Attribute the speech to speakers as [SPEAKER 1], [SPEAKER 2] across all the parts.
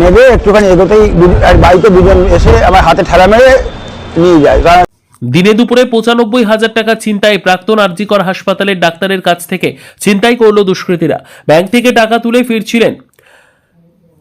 [SPEAKER 1] নেবে, একটুখানি এগোতেই বাড়িতে দুজন এসে আমার হাতে ঠেলা মেরে নিয়ে যায়।
[SPEAKER 2] দিনে দুপুরে পঁচানব্বই হাজার টাকা চিন্তায় প্রাক্তন আরজিকর হাসপাতালের ডাক্তারের কাছ থেকে চিন্তাই করল দুষ্কৃতীরা। ব্যাংক থেকে টাকা তুলে ফিরছিলেন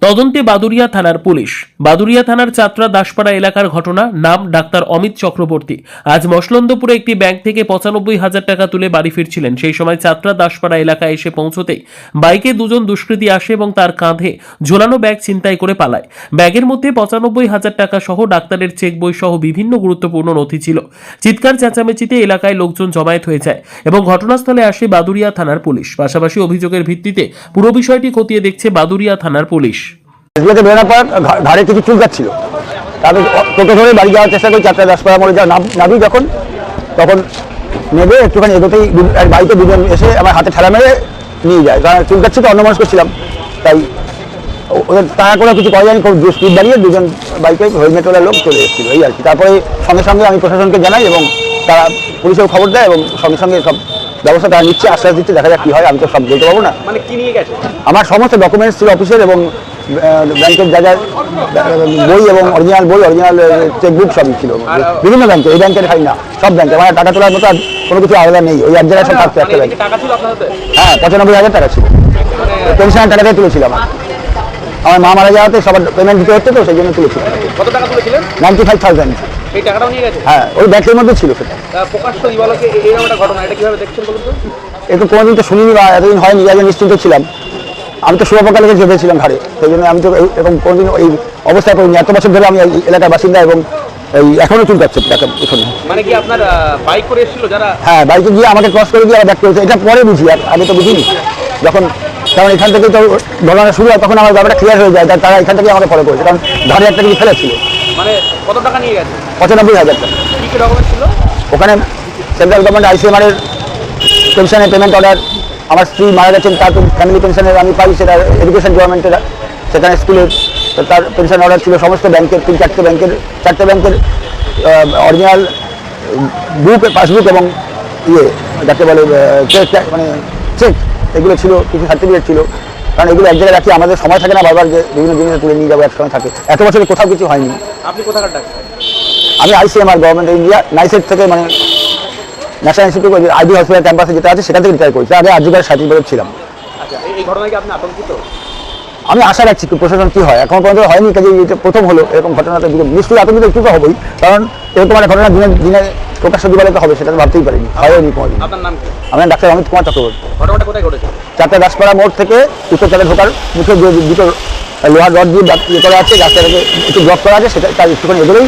[SPEAKER 2] তদন্তে বাদুরিয়া থানার পুলিশ। বাদুরিয়া থানার চাত্রা দাসপাড়া এলাকার ঘটনা, নাম ডাক্তার অমিত চক্রবর্তী। আজ মসলন্দপুরে একটি ব্যাংক থেকে পঁচানব্বই হাজার টাকা তুলে বাড়ি ফিরছিলেন। সেই সময় চাত্রা দাসপাড়া এলাকায় এসে পৌঁছতেই বাইকে দুজন দুষ্কৃতী আসে এবং তার কাঁধে ঝোলানো ব্যাগ ছিনতাই করে পালায়। ব্যাগের মধ্যে পঁচানব্বই হাজার টাকা সহ ডাক্তারের চেক বই সহ বিভিন্ন গুরুত্বপূর্ণ নথি ছিল। চিৎকার চেঁচামেচিতে এলাকায় লোকজন জমায়েত হয়ে যায় এবং ঘটনাস্থলে আসে বাদুরিয়া থানার পুলিশ। পাশাপাশি অভিযোগের ভিত্তিতে পুরো বিষয়টি খতিয়ে দেখছে বাদুরিয়া থানার পুলিশ।
[SPEAKER 1] এগুলোতে বেরোনোর পর ঘাড়ে কিছু চুল ছিল তারপর টোটো ধরে বাড়ি যাওয়ার চেষ্টা করি চারটে দশ পাড়া মোড়ে যা নাম- নামি যখন তখন নেবে একটুখানি এগোতেই বাইকে দুজন এসে আমার হাতে ঠেলা মেরে নিয়ে যায়। কারণ চুল কাটছে তো অন্যমনস্ক করছিলাম তাই ওদের তাড়া করে কিছু করা যায়নি খুব স্পিড বাড়িয়ে দুজন বাইকে হেলমেটওয়ালা লোক চলে এসেছিল এই আর কি। তারপরে সঙ্গে সঙ্গে আমি প্রশাসনকে জানাই এবং তারা পুলিশেও খবর দেয় এবং সঙ্গে সঙ্গে সব ব্যবস্থা তারা নিচ্ছে আশ্বাস দিচ্ছে দেখা যাক কী হয় আমি তো সব বলতে পারব না।
[SPEAKER 3] মানে কি নিয়ে গেছে?
[SPEAKER 1] আমার সমস্ত ডকুমেন্টস ছিল অফিসের এবং ব্যাংকের যা যা বই এবং অরিজিনাল বই অরিজিনাল চেকবুক সবই ছিল। বিভিন্ন ব্যাংকে এই ব্যাংকের খাই না সব ব্যাংকে। মানে টাকা তোলার মতো আর কোনো কিছু আলাদা নেই। ওই এক জায়গায় সব থাকছে একটা
[SPEAKER 3] মানে
[SPEAKER 1] ব্যাংকে। হ্যাঁ পঁচানব্বই হাজার টাকা ছিল। পেনশনের টাকাটাই তুলেছিলাম আমার। মা মারা যাওয়াতে সবার পেমেন্ট দিতে হচ্ছে তো সেই জন্য তুলেছিলাম
[SPEAKER 3] কত টাকা তুলেছিলেন?
[SPEAKER 1] নাইনটি ফাইভ থাউজেন্ড
[SPEAKER 3] এই টাকাটাও নিয়ে গেছে?
[SPEAKER 1] হ্যাঁ ওই ব্যাংকের মধ্যে ছিল সেটা।
[SPEAKER 3] তা প্রকাশ্য দিবালকে এরকম একটা ঘটনা এটা কীভাবে দেখছেন বলুন তো?
[SPEAKER 1] একটু কোনোদিন তো শুনিনি বা এতদিন হয়নি আগে নিশ্চিন্ত ছিলাম। আমি তো শুভপকালে চেপেছিলাম ঘাড়ে। সেই জন্য আমি তো এরকম কোনোদিন এই অবস্থায় করিনি এত বছর ধরে আমি এই এলাকার বাসিন্দা এবং এই এখনও চুল কাটছে টাকা এখানে
[SPEAKER 3] মানে কি আপনার বাইক করে এসেছিল যারা?
[SPEAKER 1] হ্যাঁ বাইকে গিয়ে আমাকে ক্রস করে দিয়ে আবার ব্যাক করেছে। এটা পরে বুঝি আর আগে তো বুঝিনি। যখন কারণ এখান থেকে তো ঘটনা শুরু হয় তখন আমার ব্যাপারটা ক্লিয়ার হয়ে যায়। তারা এখান থেকে আমাকে ফলো করেছে। কারণ ধারে একটা কিছু ফেলেছিল।
[SPEAKER 3] মানে কত টাকা নিয়ে গেছে?
[SPEAKER 1] পঁচানব্বই হাজার টাকা।
[SPEAKER 3] কি কি ডকুমেন্ট ছিল?
[SPEAKER 1] ওখানে সেন্ট্রাল গভর্নমেন্ট আইসিএমআর এর পেনশনের পেমেন্ট অর্ডার আমার স্ত্রী মারা গেছেন তার ফ্যামিলি পেনশনের আমি পাই সেটা এডুকেশন গভর্নমেন্টের সেখানে স্কুলের তো তার পেনশন অর্ডার ছিল সমস্ত ব্যাংকের তিন চারটে ব্যাংকের চারটে ব্যাংকের অরিজিনাল বুক পাসবুক এবং ইয়ে যাকে বলে চেক মানে চেক এগুলো ছিল কিছু সার্টিফিকেট ছিল। কারণ এগুলো এক জায়গায় রাখি আমাদের সময় থাকে না বারবার যে বিভিন্ন জিনিস তুলে নিয়ে যাব এক সময় থাকে। এত বছরে কোথাও কিছু হয়নি।
[SPEAKER 3] আপনি কোথাকার ডাক্তার?
[SPEAKER 1] আমি ICMR government of India NICED থেকে মানে ন্যাশনাল ইনস্টিটিউট আইডি হসপিটাল ক্যাম্পাসে যেটা আছে সেখান থেকে রিটায়ার করেছি। আগে ছিলাম।
[SPEAKER 3] আচ্ছা
[SPEAKER 1] আমি আশা রাখছি প্রশাসন কি হয়। এখন পর্যন্ত হয়নি কাজে এটা প্রথম হলো এরকম ঘটনাটা নিশ্চয়ই আতঙ্কিত একটু তো হবেই। কারণ এরকম একটা ঘটনা দিনে দিনে প্রকাশ্য দিবালে তো হবে সেটা তো ভাবতেই পারিনি। হয়নি কোনোদিন।
[SPEAKER 3] আপনার নাম কি?
[SPEAKER 1] আমি ডাক্তার অমিত কুমার চক্রবর্তী।
[SPEAKER 3] ঘটনাটা কোথায় ঘটেছে?
[SPEAKER 1] চারটে দাসপাড়া মোড় থেকে উত্তরতলা ঢোকার মুখে দুটো লোহার রড দিয়ে ইয়ে করা আছে রাস্তাটাকে একটু ব্লক করা আছে সেটা তার একটুখানি এগোলেই